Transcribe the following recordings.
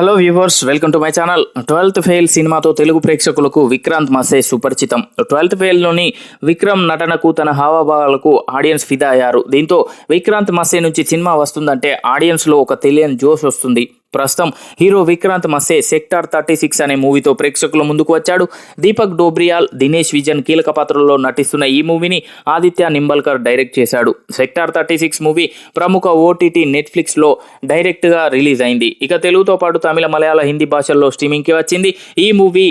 Hello viewers welcome to my channel. Twelfth fail సినిమాతో తెలుగు ప్రేక్షకులకు విక్రాంత్ మసే సుపరిచితం. ట్వెల్త్ ఫెయిల్లోని విక్రమ్ నటనకు తన హావభావాలకు ఆడియన్స్ ఫిదా అయ్యారు. దీంతో విక్రాంత్ మసే నుంచి సినిమా వస్తుందంటే ఆడియన్స్లో ఒక తెలియని జోష్ వస్తుంది. ప్రస్తుతం hero Vikrant Massey sector thirty six అనే మూవీతో ప్రేక్షకుల ముందుకు వచ్చాడు. దీపక్ డోబ్రియాల్ దినేష్ విజన్ కీలక పాత్రల్లో నటిస్తున్న ఈ మూవీని ఆదిత్య నింబల్కర్ డైరెక్ట్ చేశాడు. సెక్టార్ థర్టీ సిక్స్ మూవీ ప్రముఖ ఓటీటీ నెట్ఫ్లిక్స్లో డైరెక్ట్గా రిలీజ్ అయింది. ఇక తెలుగుతో పాటు తమిళ మలయాళ హిందీ భాషల్లో స్ట్రీమింగ్కి వచ్చింది. ఈ మూవీ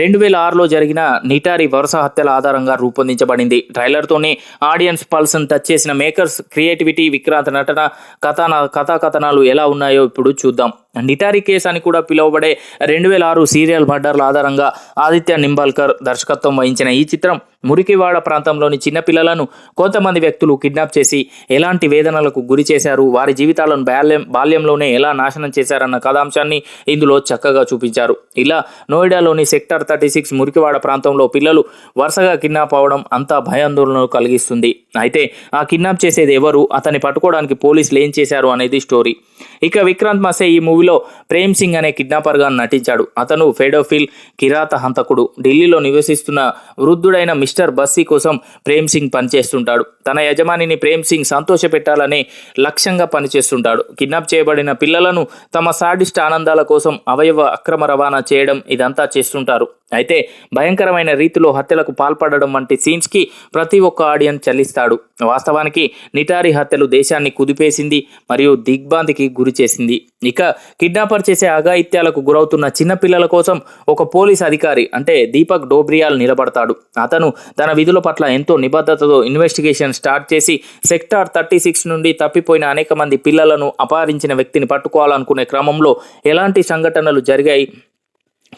రెండు వేల ఆరులో జరిగిన నిటారి వరుస హత్యల ఆధారంగా రూపొందించబడింది. ట్రైలర్తోనే ఆడియన్స్ పల్సన్ టచ్ చేసిన మేకర్స్ క్రియేటివిటీ విక్రాంత్ నటన కథన కథాకథనాలు ఎలా ఉన్నాయో ఇప్పుడు చూద్దాం. నిటారి కేస్ అని కూడా పిలువబడే రెండు వేల ఆరు సీరియల్ మర్డర్ల ఆధారంగా ఆదిత్య నింబాల్కర్ దర్శకత్వం వహించిన ఈ చిత్రం మురికివాడ ప్రాంతంలోని చిన్నపిల్లలను కొంతమంది వ్యక్తులు కిడ్నాప్ చేసి ఎలాంటి వేదనలకు గురి చేశారు వారి జీవితాలను బాల్యం బాల్యంలోనే ఎలా నాశనం చేశారన్న కథాంశాన్ని ఇందులో చక్కగా చూపించారు. ఇలా నోయిడాలోని సెక్టర్ థర్టీ సిక్స్ మురికివాడ ప్రాంతంలో పిల్లలు వరుసగా కిడ్నాప్ అవడం అంతా భయాందోళనలు కలిగిస్తుంది. అయితే ఆ కిడ్నాప్ చేసేది ఎవరు? అతన్ని పట్టుకోవడానికి పోలీసులు ఏం చేశారు అనేది స్టోరీ. ఇక విక్రాంత్ మసే ఈ మూవీ మూవీలో ప్రేమ్ సింగ్ అనే కిడ్నాపర్గా నటించాడు. అతను ఫెడోఫిల్ కిరాత హంతకుడు ఢిల్లీలో నివసిస్తున్న వృద్ధుడైన మిస్టర్ బస్సీ కోసం ప్రేమ్ సింగ్ పనిచేస్తుంటాడు. తన యజమానిని ప్రేమ్ సింగ్ సంతోషపెట్టాలని లక్ష్యంగా పనిచేస్తుంటాడు. కిడ్నాప్ చేయబడిన పిల్లలను తమ సాడిస్ట్ ఆనందాల కోసం అవయవ అక్రమ రవాణా చేయడం ఇదంతా చేస్తుంటారు. అయితే భయంకరమైన రీతిలో హత్యలకు పాల్పడడం వంటి సీన్స్కి ప్రతి ఒక్క ఆడియన్స్ చెల్లిస్తాడు. వాస్తవానికి నిటారి హత్యలు దేశాన్ని కుదిపేసింది మరియు దిగ్భాంతికి గురి చేసింది. ఇక కిడ్నాపర్ చేసే అఘాయిత్యాలకు గురవుతున్న చిన్నపిల్లల కోసం ఒక పోలీస్ అధికారి అంటే దీపక్ డోబ్రియాల్ నిలబడతాడు. అతను తన విధుల పట్ల ఎంతో నిబద్ధతతో ఇన్వెస్టిగేషన్ స్టార్ట్ చేసి సెక్టార్ థర్టీ సిక్స్ నుండి తప్పిపోయిన అనేక మంది పిల్లలను అపహరించిన వ్యక్తిని పట్టుకోవాలనుకునే క్రమంలో ఎలాంటి సంఘటనలు జరిగాయి?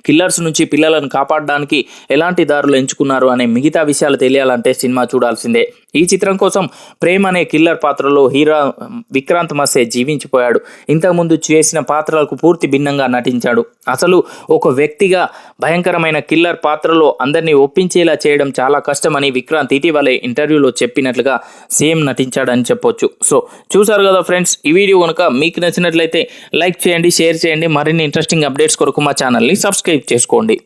కిల్లర్స్ నుంచి పిల్లలను కాపాడడానికి ఎలాంటి దారులు ఎంచుకున్నారు అనే మిగతా విషయాలు తెలియాలంటే సినిమా చూడాల్సిందే. ఈ చిత్రం కోసం ప్రేమ్ అనే కిల్లర్ పాత్రలో హీరో విక్రాంత్ మసే జీవించిపోయాడు. ఇంతకుముందు చేసిన పాత్రలకు పూర్తి భిన్నంగా నటించాడు. అసలు ఒక వ్యక్తిగా భయంకరమైన కిల్లర్ పాత్రలో అందరినీ ఒప్పించేలా చేయడం చాలా కష్టమని విక్రాంత్ ఇటీవలే ఇంటర్వ్యూలో చెప్పినట్లుగా సేమ్ నటించాడని చెప్పొచ్చు. సో చూసారు కదా ఫ్రెండ్స్ ఈ వీడియో కనుక మీకు నచ్చినట్లయితే లైక్ చేయండి షేర్ చేయండి. మరిన్ని ఇంట్రెస్టింగ్ అప్డేట్స్ కొరకు మా ఛానల్ని సబ్స్క్రైబ్ చేసుకోండి.